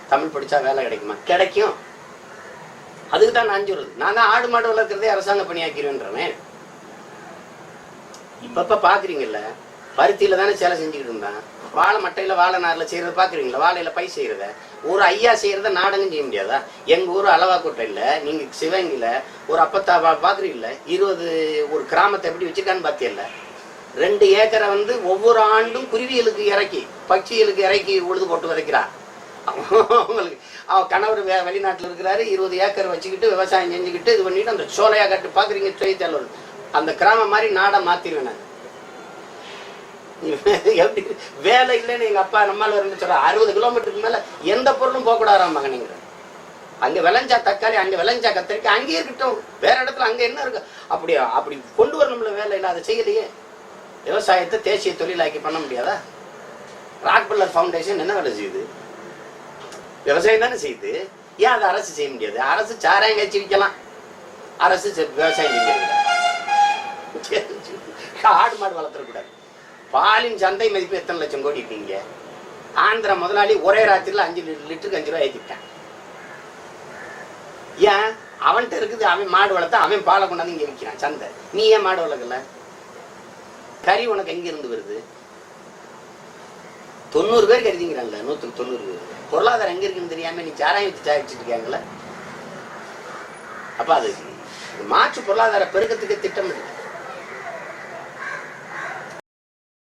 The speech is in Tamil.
தமிழ் படிச்சா வேலை கிடைக்குமா? கிடைக்கும். அதுக்கு தான் நான் சொல்றது. நான் தான் ஆடு மாடு வளர்க்குறதே அரசாங்க பணியாக்கிறேன்றவன் இப்பப்ப பாக்குறீங்கல்ல பருத்தியில தானே சேலை செஞ்சுக்கிட்டு இருந்தான். வாழை மட்டையில வாழை நார்ல செய்யறத பாக்குறீங்களா? வாழையில பை செய்யறத. ஒரு ஐயா செய்யறத நாடகம் செய்ய முடியாதா? எங்க ஊர் அளவாக்கோட்டையில நீங்க சிவகங்கையில ஒரு அப்பத்தா பா- பாக்குறீங்கல்ல இருபது ஒரு கிராமத்தை எப்படி வச்சிருக்கான்னு பாத்தியல்ல. ரெண்டு ஏக்கரை வந்து ஒவ்வொரு ஆண்டும் குருவிகளுக்கு இறக்கி பட்சிகளுக்கு இறக்கி உழுது போட்டு விதைக்கிறான். அவங்களுக்கு அவன் கணவர் வே வெளிநாட்டில் இருக்கிறாரு இருபது ஏக்கர் வச்சுக்கிட்டு விவசாயம் செஞ்சுக்கிட்டு இது பண்ணிட்டு அந்த சோலையா கட்டு பாக்குறீங்க செய்தித்தாளர் அந்த கிராமம் மாதிரி நாடை மாத்திருவேன் நான். எப்படி? வேலை இல்லைன்னு எங்க அப்பா நம்மால இருந்து சொல்ற அறுபது கிலோமீட்டருக்கு மேல எந்த பொருளும் போகக்கூடாதாம் மகனுங்கிற அங்க விளைஞ்சா தக்காளி அங்க விளைஞ்சா கத்திரிக்காய் அங்கேயே இருக்கட்டும். வேற இடத்துல அங்க என்ன இருக்கு? அப்படி அப்படி கொண்டு வரணும்ல வேலை இல்லை அதை செய்யலையே. விவசாயத்தை தேசிய தொழிலாக்கி பண்ண முடியாதா? ராக்பில்லர் ஃபவுண்டேஷன் என்ன வேலை செய்யுது? விவசாயம் தானே செய்யுது? ஏன் அதை அரசு செய்ய முடியாது? அரசு சாராயம் கட்சி விற்கலாம். அரசு விவசாயம் செய்ய ஆடு மாடு வளர்த்துறக்கூடாது பாலின் சந்தை மதிப்பு எத்தனை லட்சம் கோடி இருக்கீங்க ஆந்திர முதலாளி ஒரே ராத்திரில அஞ்சு லிட்டருக்கு அஞ்சு ரூபாய் ஏற்றிட்டான் ஏன்? அவன்கிட்ட இருக்குது அவன் மாடு வளர்த்தா அவன் பாலை கொண்டாந்து இங்க விற்கிறான். சந்தை. நீ ஏன் மாடு வளர்க்கல? கறி உனக்கு எங்க இருந்து வருது? தொண்ணூறு பேர் கருதிங்கிறாங்களே நூற்றுக்கு தொண்ணூறு பேர். பொருளாதாரம் எங்க இருக்குன்னு தெரியாம நீ சாராயம் வச்சு சாய் வச்சுட்டு இருக்காங்கல்ல அப்ப அது மாற்று பொருளாதார பெருக்கத்துக்கு திட்டம்